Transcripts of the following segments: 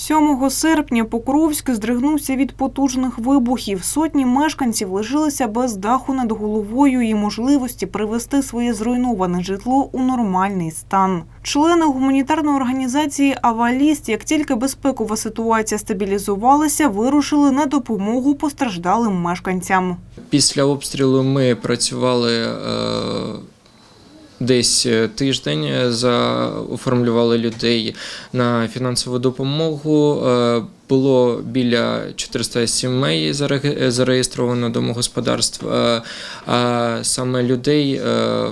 7 серпня Покровськ здригнувся від потужних вибухів. Сотні мешканців лишилися без даху над головою і можливості привести своє зруйноване житло у нормальний стан. Члени гуманітарної організації Аваліст, як тільки безпекова ситуація стабілізувалася, вирушили на допомогу постраждалим мешканцям. Після обстрілу ми працювали е, десь е, тиждень, заоформлювали за, оформлювали людей на фінансову допомогу. Е, було біля 400 сімей е, зареєстровано домогосподарств, е, а саме людей е,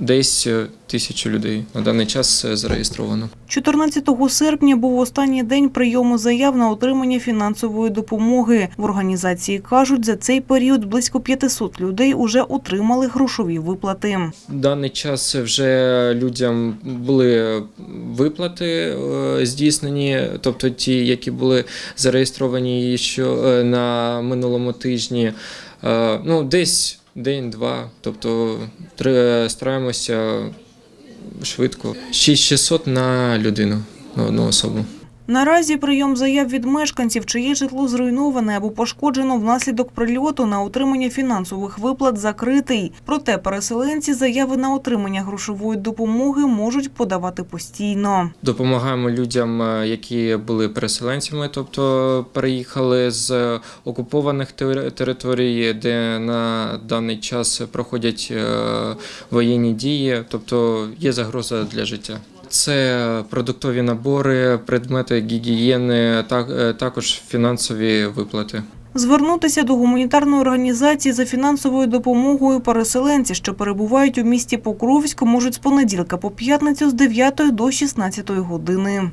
десь е, тисячу людей на даний час зареєстровано. 14 серпня був останній день прийому заяв на отримання фінансової допомоги. В організації кажуть, за цей період близько 500 людей уже отримали грошові виплати. Даний час вже людям були виплати е, здійснені, тобто ті, які були зареєстровані ще е, на минулому тижні. Ну, десь день-два. Тобто стараємося швидко. 6600 на людину, на одну особу. Наразі прийом заяв від мешканців, чиє житло зруйноване або пошкоджено внаслідок прильоту на отримання фінансових виплат закритий. Проте переселенці заяви на отримання грошової допомоги можуть подавати постійно. Допомагаємо людям, е, які були переселенцями, тобто переїхали з окупованих тери- територій, де на даний час проходять е, воєнні дії, тобто є загроза для життя. Це продуктові набори, предмети гігієни, е, також фінансові виплати. Звернутися до гуманітарної організації за фінансовою допомогою переселенці, що перебувають у місті Покровськ, можуть з понеділка по п'ятницю з 9 до 16 години.